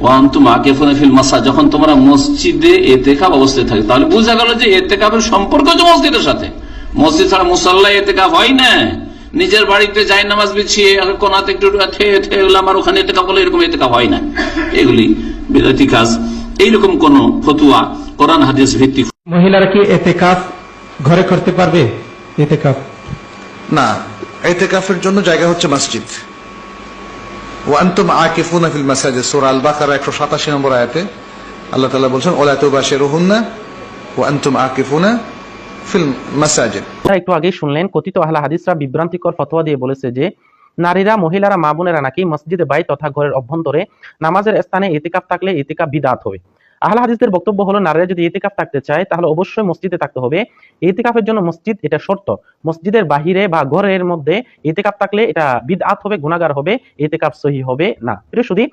ওয়ান্তুম আকিফুনা feel মাসা যখন তোমরা মসজিদে এতেকাব অবস্থায় থাকে তাহলে বোঝা গেল যে এতেকাবের সম্পর্ক হচ্ছে মসজিদের সাথে। মসজিদ ছাড়া এতেকাব হয় না। নিজের বাড়িতে যাই নামাজ বিছিয়ে আর কোনাতে একটু আর ওখানে এতেকাব বলে এরকম এতেকাব হয় না। এগুলি বিরতি কাজ। এইরকম কোন ফতুয়া কোরআন হাদিস ভিত্তিক মহিলারা কি এতেকাফ ঘরে করতে পারবে? এতেকাফ। না এতেকাফের জন্য জায়গা হচ্ছে মসজিদ। ওয়ান্তুম আকিফুন ফিল মাসাজে সূরা আল বাকারা 187 নম্বর আয়াতে আল্লাহ তালা বলছেন, ওয়ালা তুবাশিরুহুন্না ওয়ান্তুম আকিফুনা ফিল মাসাজে একটু আগেই শুনলেন, কথিত আহলা হাদিসরা বিভ্রান্তিকর ফতোয়া দিয়ে বলেছে যে, নারীরা, মহিলারা মা বোনেরা নাকি মসজিদে বাই তথা ঘরের অভ্যন্তরে নামাজের স্থানে ইতিকাফ থাকলে ইতিকাফ বিদাত হবে আহলা হাদিসদের বক্তব্য হলো, নারীরা যদি ইতিকাফ থাকতে চায়, তাহলে অবশ্যই মসজিদে থাকতে হবে। ইতিকাফের জন্য মসজিদ এটা শর্ত। মসজিদের বাহিরে বা ঘরের মধ্যে ইতিকাফ থাকলে এটা বিদআত হবে, গুনাহগার হবে, ইতিকাফ সহি হবে না। প্রিয় শুধু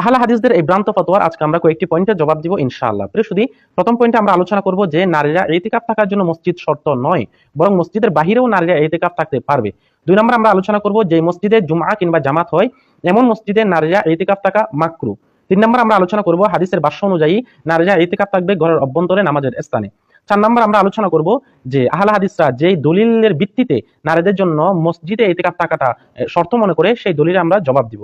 আহলা হাদিসদের এই ভ্রান্ত ফতোয়ার আজকে আমরা কয়েকটি পয়েন্টের জবাব দিব ইনশাআল্লাহ। প্রিয় শুধু প্রথম পয়েন্টে আমরা আলোচনা করব যে নারীরা ইতিকাফ থাকার জন্য মসজিদ শর্ত নয়, বরং মসজিদের বাহিরেও নারীরা ইতিকাফ থাকতে পারবে। দুই নম্বর আমরা আলোচনা করব যে মসজিদে জুমা কিংবা জামাত হয়, এমন মসজিদে নারীরা ইতিকাফ থাকা মাকরু। তিন নম্বর আমরা আলোচনা করব হাদিসের ভাষ্য অনুযায়ী নারীরা ইতিকাপ থাকবে ঘরের অভ্যন্তরে নামাজের স্থানে। চার নম্বর আমরা আলোচনা করব যে আহলা হাদিসরা যেই দলিলের ভিত্তিতে নারীদের জন্য মসজিদে ইতিকাপ থাকাটা শর্ত মনে করে সেই দলিলে আমরা জবাব দিব।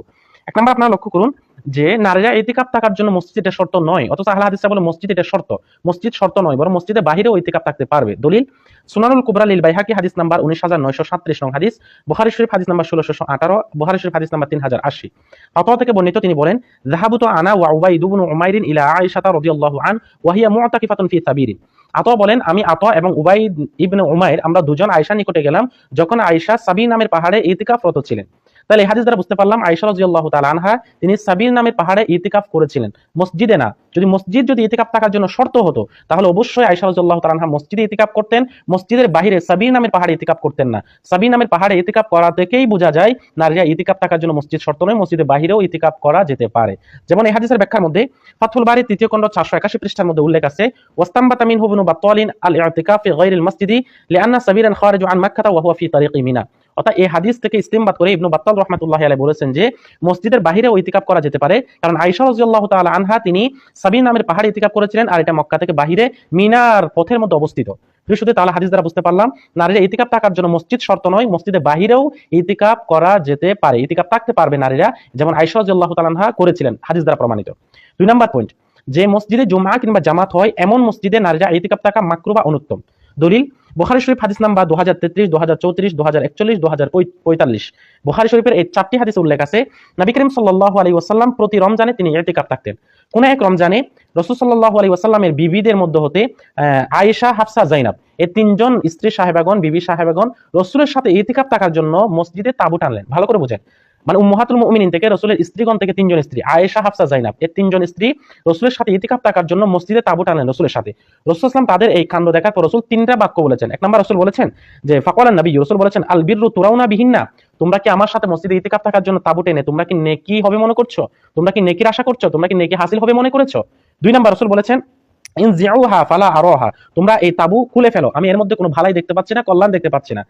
এক নম্বর আপনারা লক্ষ্য করুন যে নারীরা ইতিকাফ থাকার জন্য মসজিদ এটা শর্ত নয়, অথচ আহলা হাদিসরা বলে মসজিদ এটা শর্ত। মসজিদ শর্ত নয়, বরং মসজিদের বাহিরেও ইতিকাফ থাকতে পারবে। দলিল, সুনানুল কুবরা লিল বাইহাকি হাদিস নাম্বার উনিশ হাজার নয়শো সাতত্রিশ নং হাদিস, বুখারী শরীফ হাদিস নাম্বার ষোলোশো আঠারো, বুখারী শরীফ হাদিস নাম্বার তিন হাজার আশি। ফতোয়া থেকে বর্ণিত তিনি বলেন জাহাবুত আনা ওয়া উবাইদ ইবনু উমাইরিন ইলা আয়েশা রাদিয়াল্লাহু আন, ওয়া হিয়া মুতাকিফাতুন ফি সাবিরিন আতা বলেন, আমি আতা এবং উবাইদ ইবনে উমাইর, আমরা দুজন আয়েশা নিকটে গেলাম, যখন আয়েশা সাবির নামের পাহাড়ে ইতিকাফরত ছিলেন। তাহলে হাদিস দ্বারা বুঝতে পারলাম আয়েশা রাদিয়াল্লাহু তাআলা আনহা, তিনি সাবির নামের পাহাড়ে ইতিকাফ করেছিলেন। মসজিদে না, যদি মসজিদ যদি ইতিকাফ থাকার জন্য শর্ত হতো, তাহলে অবশ্যই আয়েশা রাদিয়াল্লাহু তাআলা আনহা মসজিদে ইতিকাফ করতেন, মসজিদের বাইরে সাবির নামের পাহাড়ে ইতিকাফ করতেন না। সাবির নামের পাহাড়ে ইতিকাফ করা থেকেই বোঝা যায়, নারীরা ইতিকাফ থাকার জন্য মসজিদ শর্ত নয়, মসজিদের বাহিরেও ইতিকাফ করা যেতে পারে। যেমন এই হাদিসের ব্যাখ্যার মধ্যে ফাথুল বাড়ির তৃতীয় খণ্ড চারশো একাশি পৃষ্ঠার মধ্যে উল্লেখ আছে, ওয়াস্তাম্বাতা মিনহু ইবনু বাত্তালিন আল ইতিকাফ গায়রিল মসজিদি, লিআন্না সাবিরান খারিজু আন মাক্কাহ ওয়া হুয়া ফি তারিকি মিনা। অর্থাৎ এই হাদিস থেকে ইস্তেমবাদ করে ইবনু বাত্তাল রহমাতুল্লাহ আলাই বলেছেন যে মসজিদের বাহিরেও ইতিকাফ করা যেতে পারে। কারণ আয়েশা রাদিয়াল্লাহু তাআলা আনহা, তিনি সাবির নামের পাহাড়ে ইতিকাফ করেছিলেন আর এটা মক্কা থেকে বাহিরে মিনার পথের মধ্যে অবস্থিত। শুধু তাহলে হাদিস দ্বারা বুঝতে পারলাম, নারীরা ইতিকাফ থাকার জন্য মসজিদ শর্ত নয়, মসজিদের বাহিরেও ইতিকাপ করা যেতে পারে ইতিকাফ থাকতে পারবে নারীরা, যেমন আয়েশা রাদিয়াল্লাহু তাআলা করেছিলেন হাদিস দ্বারা প্রমাণিত। দুই নম্বর পয়েন্ট যে মসজিদে জুমা কিংবা জামাত হয়, এমন মসজিদে নারীরা ইতিকাফ থাকা মাকরু বা অনুত্তম। দলিল, বুখারী শরীফ হাদিস নাম্বার দু হাজার তেত্রিশ দু হাজার চৌত্রিশ দু হাজার একচল্লিশ দু হাজার পঁয়তাল্লিশ। বুখারী শরীফের এই চারটি হাদিস উল্লেখ আছে, নবী করিম সাল্লাহ আলী ওয়াসাল্লাম প্রতি রমজানে তিনি ইতিকাফ থাকতেন। কোন এক রমজানে রসুল সাল্লাহ আলী ওয়াসাল্লামের বিবিদের মধ্যে হতে আয়েশা, হাফসা, জাইনাব এই তিনজন স্ত্রী সাহেবাগন বিবি সাহেবাগন রসুলের সাথে ইতিকাফ থাকার জন্য মসজিদে তাবু টানলেন। ভালো করে বুঝেন। মানে উম্মাহাতুল মুমিনিন থেকে রসুলের স্ত্রীগণ থেকে তিনজন স্ত্রী, আয়েশা, হাফসা, জাইনাব এর তিনজন স্ত্রী রসুলের সাথে ইতিকাফ থাকার জন্য মসজিদে তাবু টানলেন রসুলের সাথে। রসুল ইসলাম তাদের এই কাণ্ড দেখার পর রসুল তিনটা বাক্য বলেছেন। এক নম্বর রসুল বলেছেন যে ফাকওয়ালান নবী, রসুল বলেছেন, আল বিররু তুরাউনা বিহিন্না, তোমরা কি আমার সাথে মসজিদে ইতিকাফ থাকার জন্য তাবু টেনে, তোমরা কি নেকি হবে মনে করছ? তোমরা কি নেকির আশা করছ? তোমরা কি নেকি হাসিল হবে মনে করেছ? দুই নম্বর রসুল বলেছেন ইনজিউহা ফালা আরোহা, তোমরা এই তাবু খুলে ফেলো। আমি এর মধ্যে কোনো ভালাই দেখতে পাচ্ছি না, কল্যাণ দেখতে পাচ্ছি না।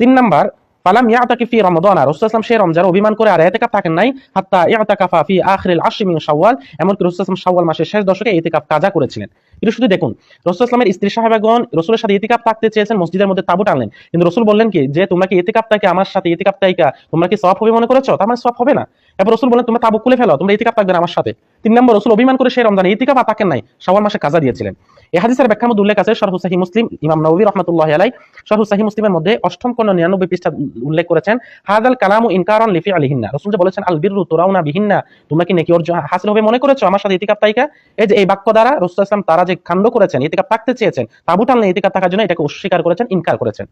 তিন নাম্বার ফালাম ইয়াতাকি ফি রমাদান রাসূল সাল্লাল্লাহু সেই রমজান অভিমান করে আর ইতিকাফ থাকেন নাই হাত্তা ইয়াতাকাফা ফি আখিরিল আশরি মিন শাওয়াল এমনকি রাসূল সাল্লাল্লাহু শাওয়াল মাসের শেষ দশকে ইতিকাফ কাজা করেছিলেন। কিন্তু শুধু দেখুন রাসূল সাল্লামের স্ত্রী সাহেবাগণ রাসূলের সাথে ইতিকাফ থাকতে চেয়েছেন, মসজিদের মধ্যে তাবু টানলেন। কিন্তু রাসূল বললেন কি, যে তোমরা কি ইতিকাফ থেকে আমার সাথে ইতিকাফ তাইকা, তোমরা কি সওয়াব হবে মনে করেছ? তার মানে সওয়াব হবে না। এরপর রাসূল বলেন তোমরা তাবু খুলে ফেলো, তোমরা ইতিকাফ থাকবে আমার সাথে। তিন নম্বর রাসূল অভিমান করে সেই রমজানে ইতিকাফ আর থাকেন নাই, শাওয়াল মাসে কাজা দিয়েছিলেন। এই হাদিসের ব্যাখ্যার মধ্যে উল্লেখ আছে, শরহ সাহি মুসলিম, ইমাম নবী রহমাতুল্লাহ আলাই শরহ সাহি মুসলিমের মধ্যে অষ্টম কোন নিরানব্বই পৃষ্ঠা উল্লেখ করেছেন হাদাল কালামু ইনকারন লিফি আলিহিন্না। রসুল যে বলেছেন, আল বিররু তুরাউনা বিহিন্না। তোমরা কি নেকি অর্জন হাসিল হবে মনে করেছ? আমার সাথে ইতিকাফ তাইকা এই যে এই বাক্য দ্বারা রসুল ইসলাম তারা যে খান্ড করেছেন, ইতিকাফ থাকতে চেয়েছেন তাবু টানলে ইতিকাফ থাকার জন্য এটাকে অস্বীকার করেছেন, ইনকার করেছেন।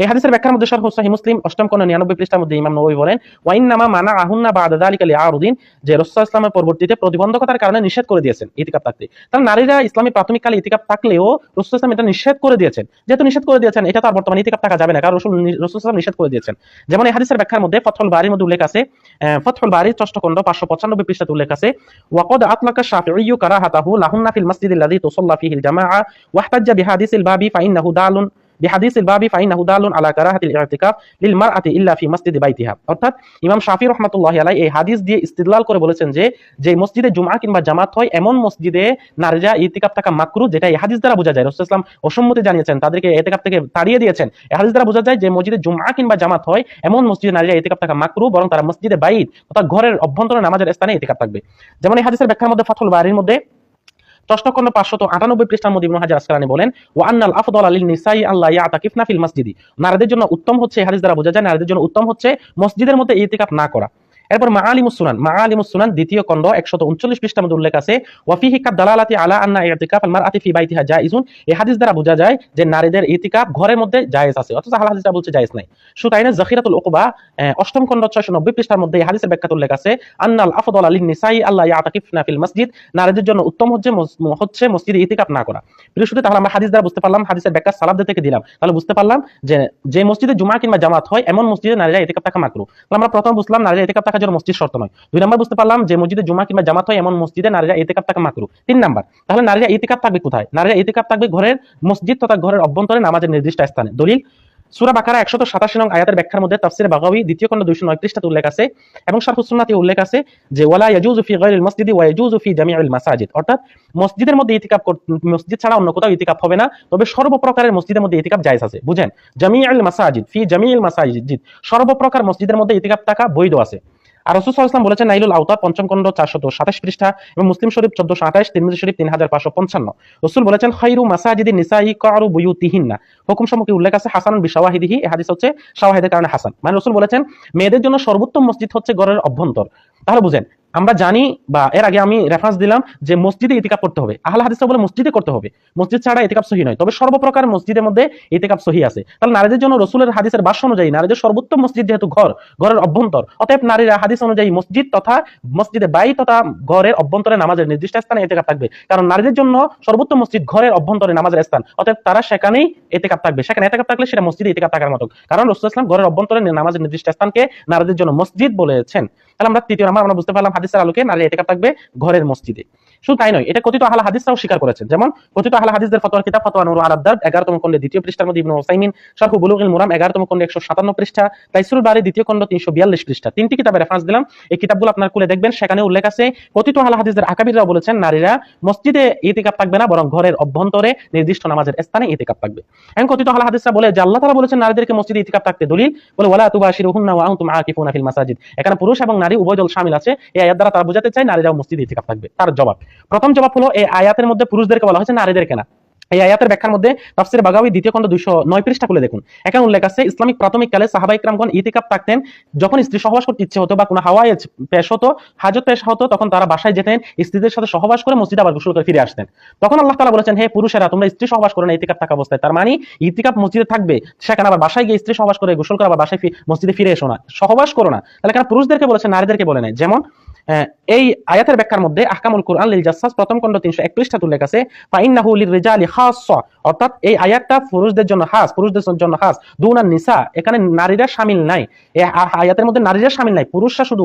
এই হাদিসের ব্যাখ্যার মধ্যে শরহ সাহি মুসলিম অষ্টম কোন নিরানব্বই পৃষ্ঠার মধ্যে ইমাম নবী বলেন ওয়াইন নামা মানা আহুন্না বা আদালিকা লিআরুদিন। যে রসুল ইসলামের পরবর্তীতে প্রতিবন্ধকতার কারণে নিষেধ করে দিয়েছেন ইতিকাফ থাকতে তার নারীরা ইসলামী প্রাথমিক কালে ইতিকাফ থাকলেও রসুল ইসলাম এটা নিষেধ করে দিয়েছেন। যেহেতু নিষেধ করে দিয়েছেন, এটা তো আর বর্তমানে ইতিকাফ থাকা যাবে না, কারণ রসুল রসুল ইসলাম নিষেধ করে দিয়েছেন। যেমন এই হাদিসের ব্যাখ্যার মধ্যে ফথল বাড়ির মধ্যে উল্লেখ আছে ফথল বাড়ির ষষ্ঠ খণ্ড পাঁচশো পঁচানব্বই পৃষ্ঠাতে উল্লেখ আছে, ওয়াকদ আতলাকা শাফিঈয়ু কারাহাতাহু লাহুন্না ফিল মাসজিদিল লাযী তুসাল্লা ফীহিল জামাআ ওয়াহতাজ্জা বিহাদিসিল বাবি ফাইন্নাহু দালুন। বিহাদিসিল বাবি ফাইনাহু দালুন আলা কারাহাতিল ইতিকাফ লিল মারআতি ইল্লা ফি মসজিদি বাইতিহা। অর্থাৎ ইমাম শাফি রহমাতুল্লাহি আলাইহি এই হাদিস দিয়ে ইস্তিদলাল করে বলেছেন যে যে মসজিদে জুমআ কিংবা জামাত হয়, এমন মসজিদে নারীরা ইতিকাফ থাকা মাকরু, যেটা এই হাদিস দ্বারা বোঝা যায়। রাসূল ইসলাম অসম্মতি জানিয়েছেন, তাদেরকে ইতিকাফ থেকে তাড়িয়ে দিয়েছেন। এই হাদিস দ্বারা বোঝা যায় যে, মসজিদে জুমআ কিংবা জামাত হয়, এমন মসজিদে নারীরা ইতিকাফ থাকা মাকরু, বরং তারা মসজিদে বাইত, অর্থাৎ ঘরের অভ্যন্তরে নামাজের স্থানে ইতিকাফ থাকবে। যেমন এই হাদিসের ব্যাখ্যার মধ্যে ফাথুল বাড়ির মধ্যে খণ্ড পাঁচশত আটানব্বই পৃষ্ঠার মধ্যে হাজার আসকালানি বলেন ও আন্নাল আফদল আলী নিসাই আল্লাহ ইয়া ফিল মসজিদি। নারীদের জন্য উত্তম হচ্ছে হাদিস দ্বারা বোঝা যায়, নারীদের জন্য উত্তম হচ্ছে মসজিদের মধ্যে ইতিকাফ না করা। এরপর মাআলিমুস সুনান। মাআলিমুস সুনান, দ্বিতীয় খণ্ড 139 পৃষ্ঠার মধ্যে উল্লেখ আছে ওয়াফিহি কাদ দালালাতি আলা আন্না ইতিকাফ আল মারআতি ফি বাইতিহা জায়েজুন এই হাদিস দ্বারা বোঝা যায় যে নারীদের ইতিকাফ ঘরের মধ্যে জায়েজ আছে, অথচ আহলে হাদিসটা বলছে জায়েজ নাই। তাই জাখিরাতুল উকবা অষ্টম খণ্ড 690 পৃষ্ঠার মধ্যে এই হাদিসের ব্যাখ্যা উল্লেখ আছে, আন্নাল আফদাল আলিন নিসাই আল্লাহ ইয়াতাকিফনা ফিল মসজিদ। নারীদের জন্য উত্তম হচ্ছে হচ্ছে মসজিদে ইতিকাফ না করা। বৃহস্পতি, তাহলে আমরা হাদিস দ্বারা বুঝতে পারলাম, হাদিসের ব্যাখ্যা সালাবদের থেকে দিলাম। তাহলে বুঝতে পারলাম যে যে মসজিদে জুমা কিংবা জামাত হয়, এমন মসজিদে নারীরা ইতিকাফ থাকা মাকরু। তাহলে আমরা প্রথম বুঝলাম, নারীরা ইতিকাফ থাকার জন্য মসজিদ শর্ত নয়। দুই নম্বর বুঝতে পারলাম যে মসজিদে জুমা কিংবা জামাত হয় এমন মসজিদে নারীরা ইতিকাফ থাকা মাকরু। তিন নাম্বার, তাহলে নারীরা ইতিকাফ থাকবে কোথায়? নারীরা ইতিকাফ থাকবে ঘরের মসজিদ তথা ঘরের অভ্যন্তরে নামাজের নির্দিষ্ট স্থানে। দলিল, সুরা বাকারা একশত সাতাশি নং আয়াতের ব্যাখ্যার মধ্যে তাফসির বাগাবি দ্বিতীয় খণ্ড দুইশো নয় পৃষ্ঠাতে উল্লেখ আছে এবং শারহুসুন্নাতে উল্লেখ আছে যে, ওয়ালা ইয়াজুজু ফি গায়রিল মসজিদি ওয়া ইয়াজুজু ফি জামিউল মাসাজিদ। অর্থাৎ মসজিদের মধ্যে ইতিকাফ কর- মসজিদ ছাড়া অন্য কোথাও ইতিকাফ হবে না, তবে সর্বপ্রকারের মসজিদের মধ্যে ইতিকাফ জায়েজ আছে। বুঝেন? জামিউল মাসাজিদ, ফি জামিউল মাসাজিদ। সর্বপ্রকার মসজিদের মধ্যে ইতিকাফ থাকা বৈধ আছে। আর রসুল আলাইহি বলেছেন, নাইলুল আওতার পঞ্চম খণ্ড দশ সাতাশ পৃষ্ঠা এবং মুসলিম শরীফ চোদ্দশো আঠাশ, তিরমিজি শরীফ তিন হাজার পাঁচশো পঞ্চান্ন। রসুল বলেছেন, খাইরু মাসাজিদি নিসাই কারু বুয়ু তিহিন্না হুকুম সম্পর্কে উল্লেখ আছে হাসান বিশাওয়াহিদিহি, এ হাদিস হচ্ছে শাওয়াহিদের কারণে হাসান। মানে রসুল বলেছেন, মেয়েদের জন্য সর্বোত্তম মসজিদ হচ্ছে ঘরের অভ্যন্তর। তাহলে বুঝেন আমরা জানি বা এর আগে আমি রেফারেন্স দিলাম যে মসজিদে ইতিকাপ করতে হবে। আহলে হাদিসটা বলে মসজিদে করতে হবে। মসজিদ ছাড়া ইতিকাপ সহি নয়। তবে সর্বপ্রকার মসজিদের মধ্যে ইতিকাপ সহি আছে। তাহলে নারীদের জন্য রসুলের হাদিসের ভাষ্য অনুযায়ী নারীদের সর্বোত্তম মসজিদ যেহেতু ঘর, ঘরের অভ্যন্তর, অতএব নারীরা হাদিস অনুযায়ী মসজিদ তথা মসজিদে বাই তথা ঘরের অভ্যন্তরে নামাজের নির্দিষ্ট স্থানে ইতিকাপ থাকবে। কারণ নারীদের জন্য সর্বোত্তম মসজিদ ঘরের অভ্যন্তরে নামাজের স্থান। অতএব তারা সেখানেই এতেকাপ থাকবে। সেখানে এতেকাপ থাকলে সেটা মসজিদে ইতিকাপ থাকার মতো। কারণ রসুল ইসলাম ঘরের অভ্যন্তরে নামাজের নির্দিষ্ট স্থানকে নারীদের জন্য মসজিদ বলেছেন। তাহলে আমরা তৃতীয় আমরা বুঝতে পারলাম হাদিসের আলোকে নারী এতেকাপ থাকবে ঘরের মসজিদে। শুধু তাই নয়, এটা কথিত আহলা হাদিসরাও স্বীকার করেছেন। যেমন কথিত আহলা হাদিসদের ফতোয়ার কিতাব, ফতোয়া নুর আলাদ্দার এগারোতম খণ্ডে দ্বিতীয় পৃষ্ঠার মধ্যে ইবনু ওসাইমিন শারহু বুলুগিল মুরাম, এগারোতম খণ্ডে একশো সাতান্ন পৃষ্ঠা তাইসুল বারি দ্বিতীয় খণ্ড তিনশো বিয়াল্লিশ পৃষ্ঠা। তিনটি কিতাবে রেফারেন্স দিলাম। এই কিতাবগুলো আপনার খুলে দেখবেন। সেখানে উল্লেখ আছে, কথিত আহলা হাদিসদের আকাবিররাও বলেছেন, নারীরা মসজিদে ইতিকাপ থাকবে না, বরং ঘরের অভ্যন্তরে নির্দিষ্ট নামাজের স্থানে ইতিকাপ থাকবে। এখন কথিত আহলা হাদিসরা বলে যে, আল্লাহ তাআলা বলেছেন, নারীদেরকে মসজিদে ইতিকাপ থাকতে দলিল। বলে, ওয়ালা তুবাশিরুহুন্না ওয়া আনতুম আকিফুনা ফিল মাসাজিদ। এখানে পুরুষ এবং নারী উভয় দল শামিল আছে। এই আয়াত দ্বারা তারা বোঝাতে চায়, নারীরাও মসজিদে ইতিকাপ থাকবে। তার জবাব। প্রথম জবাব হলো এই আয়াতের মধ্যে পুরুষদেরকে বলা হয়েছে নারীদেরকে না এই আয়াতের ব্যাখ্যার মধ্যে তাফসির বাগাবি দ্বিতীয় খণ্ড দুইশো নয় পৃষ্ঠা খুলে দেখুন। এখানে উল্লেখ আছে, ইসলামিক প্রাথমিক কালে সাহাবা ইকরামগণ ইতিকাপ থাকতেন যখন স্ত্রী সহবাস করতে ইচ্ছে হতো বা কোনো হাওয়ায় পেশ হতো, হাজত পেশ হতো, তখন তারা বাসায় যেতেন, স্ত্রীদের সাথে সহবাস করে মসজিদে আবার গোসল করে ফিরে আসতেন। তখন আল্লাহ তালা বলেছেন, হে পুরুষেরা, তোমরা স্ত্রী সহবাস করে না, ইতিকাপ থাকা অবস্থায়। তার মানে ইতিকাপ মসজিদে থাকবে, সেখানে আবার বাসায় গিয়ে স্ত্রী সহবাস করে গোসল করে আবার বাসায় মসজিদে ফিরে এসো না। সহবাস করো না। তাহলে এখানে পুরুষদেরকে বলেছে, নারীদেরকে বলে নাই। যেমন এই আয়াতের ব্যাখ্যার মধ্যে আহকামুল কুরআন লিল জাসসাস প্রথম খণ্ড 301 পৃষ্ঠা উল্লেখ আছে ফাইন্নাহু লিররিজালি খাসসা, অর্থাৎ এই আয়াতটা পুরুষদের জন্য খাস, পুরুষদের জন্য খাস। দুনান নিসা, এখানে নারীরা শামিল নাই। এই আয়াতের মধ্যে নারীরা শামিল নাই, পুরুষরা শুধু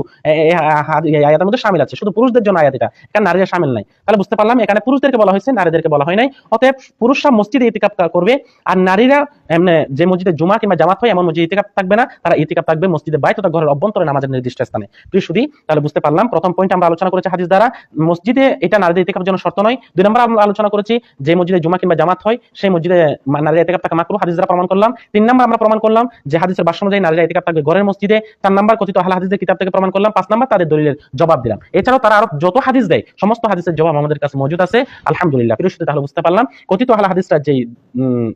আয়াতের মধ্যে শামিল আছে, শুধু পুরুষদের জন্য আয়াত এটা, এখানে নারীরা শামিল নাই। তাহলে বুঝতে পারলাম, এখানে পুরুষদেরকে বলা হয়েছে, নারীদেরকে বলা হয় নাই। অতএব পুরুষরা মসজিদে ইতিকাপ করবে, আর নারীরা, এমনি, যে মসজিদে জুমা কিংবা জামাত হয়, এমন মসজিদে ইতিকাপ থাকবে না। তারা ইতিকাপ থাকবে মসজিদে বাইরে তথা ঘরের অভ্যন্তরে নামাজের নির্দিষ্ট স্থানে। প্রিয় সুধী, তাহলে বুঝতে পারলাম প্রথম পয়েন্ট আমরা আলোচনা করেছি হাদিস দ্বারা, মসজিদে এটা নারীদের ইতিকাপের জন্য শর্ত নয়। দুই নম্বর আমরা আলোচনা করেছি যে মসজিদে জুমা কিংবা জামাত হয়, সেই মসজিদে নারীরা ইতিকাপ থাকা মাকরু হাদিস দ্বারা প্রমাণ করলাম। তিন নম্বর আমরা প্রমাণ করলাম যে হাদিসের ভাষ্য অনুযায়ী নারীরা ইতিকাপ থাকবে ঘরের মসজিদে। চার নম্বর কথিত আহলা হাদিসের কিতাব থেকে প্রমাণ করলাম। পাঁচ নম্বর তাদের দলিলের জবাব দিলাম। এছাড়াও তারা আরও যত হাদিস দেয়, সমস্ত হাদিসের জবাব আমাদের কাছে মজুদ আছে। আলহামদুলিল্লাহ, প্রিয় তাহলে বুঝতে পারলাম। কথিত আহলা হাদিসরা যে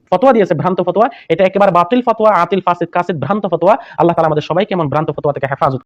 ফতোয়া দিয়েছে, ভ্রান্ত ফতোয়া, এটা একেবারে বাতিল ফতোয়া, আতিল ফাসিদ কাসিদ ভ্রান্ত ফতোয়া। আল্লাহ তাআলা আমাদের সবাইকে এমন ভ্রান্ত ফতোয়া থেকে হেফাজত